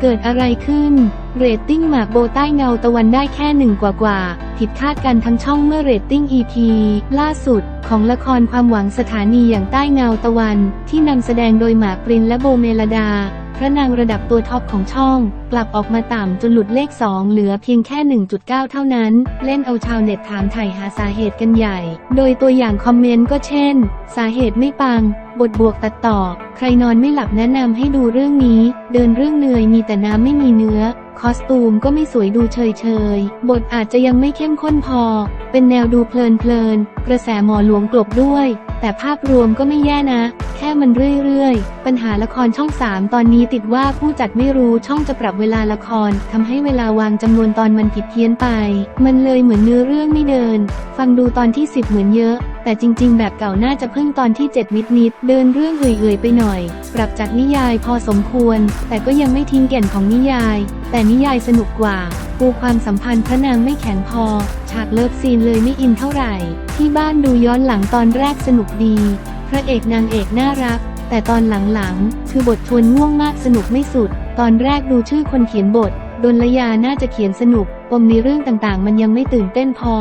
เกิดอะไรขึ้น เรตติ้งหมากโบใต้เงาตะวันได้แค่หนึ่งกว่ากว่า ผิดคาดกันทั้งช่องเมื่อเรตติ้ง EP ล่าสุด ของละครความหวังสถานีอย่างใต้เงาตะวัน ที่นำแสดงโดยหมากปรินและโบเมลดา พระนางระดับตัวท็อปของช่อง กลับออกมาต่ำจนหลุดเลข 2 เหลือเพียงแค่ 1.9 เท่านั้น เล่นเอาชาวเน็ตถามถ่ายหาสาเหตุกันใหญ่ โดยตัวอย่างคอมเมนต์ก็เช่น สาเหตุไม่ปัง บทบวกตัดต่อ ใครนอนไม่หลับแนะนำให้ดูเรื่องนี้ เดินเรื่องเหนื่อยมีแต่น้ำไม่มีเนื้อ คอสตูมก็ไม่สวยดูเฉยเฉยบทอาจจะยังไม่เข้มข้นพอ เป็นแนวดูเพลินเพลินกระแสหมอหลวงกลบด้วย แต่ภาพรวมก็ไม่แย่นะแค่มันเรื่อยๆ ปัญหาละครช่อง 3 ตอนนี้ติดว่าผู้จัดไม่รู้ช่องจะปรับเวลาละครทำให้เวลาวางจำนวนตอนมันผิดเพี้ยนไป มันเลยเหมือนเนื้อเรื่องไม่เดิน ฟังดูตอนที่ 10 เหมือนเยอะ แต่จริง ๆ แบบเก่าน่าจะเพิ่งตอนที่ 7 นิดนิดเดินเรื่องเอื่อยๆไปหน่อย ปรับจากนิยายพอสมควร แต่ก็ยังไม่ทิ้งแก่นของนิยาย แต่นิยายสนุกกว่าปูความสัมพันธ์พระนางไม่แข็งพอ ฉากเลิฟซีนเลยไม่อินเท่าไหร่ ที่บ้านดูย้อนหลังตอนแรกสนุกดี พระเอกนางเอกน่ารัก แต่ตอนหลังๆ คือบทชวนง่วงมากสนุกไม่สุด ตอนแรกดูชื่อคนเขียนบทดนลยาน่าจะเขียนสนุก ปมในเรื่องต่างๆ มันยังไม่ตื่นเต้นพอ